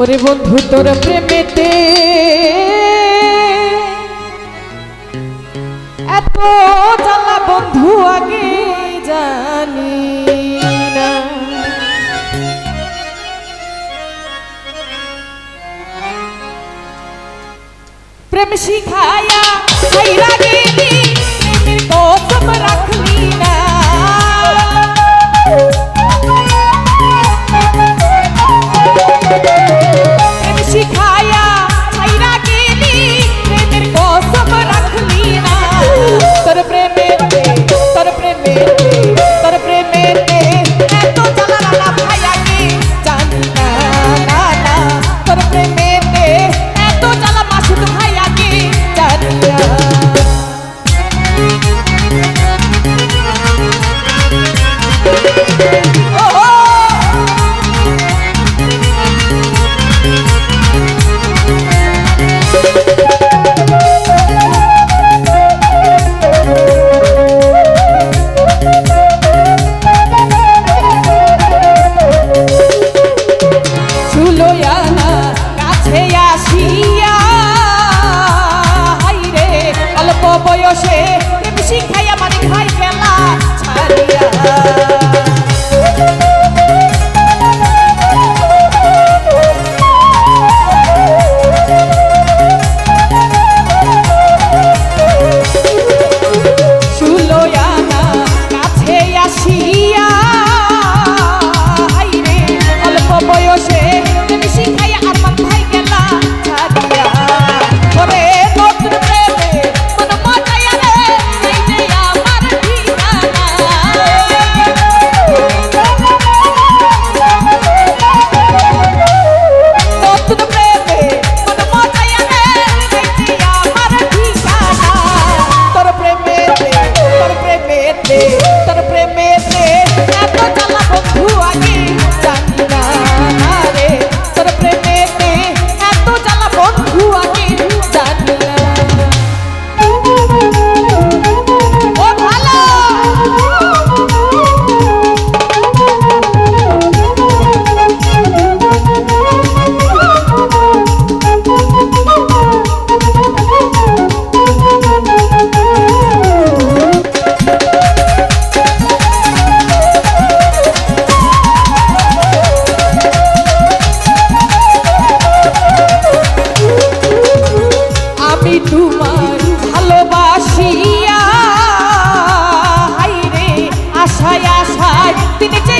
ওরে বন্ধু তোর প্রেমেতে এত জ্বালা বন্ধু আগে জানি না। প্রেম শিখায়া আমি তোমার ভালোবাসিয়া। হাইরে আশায় আশায় তিনি যে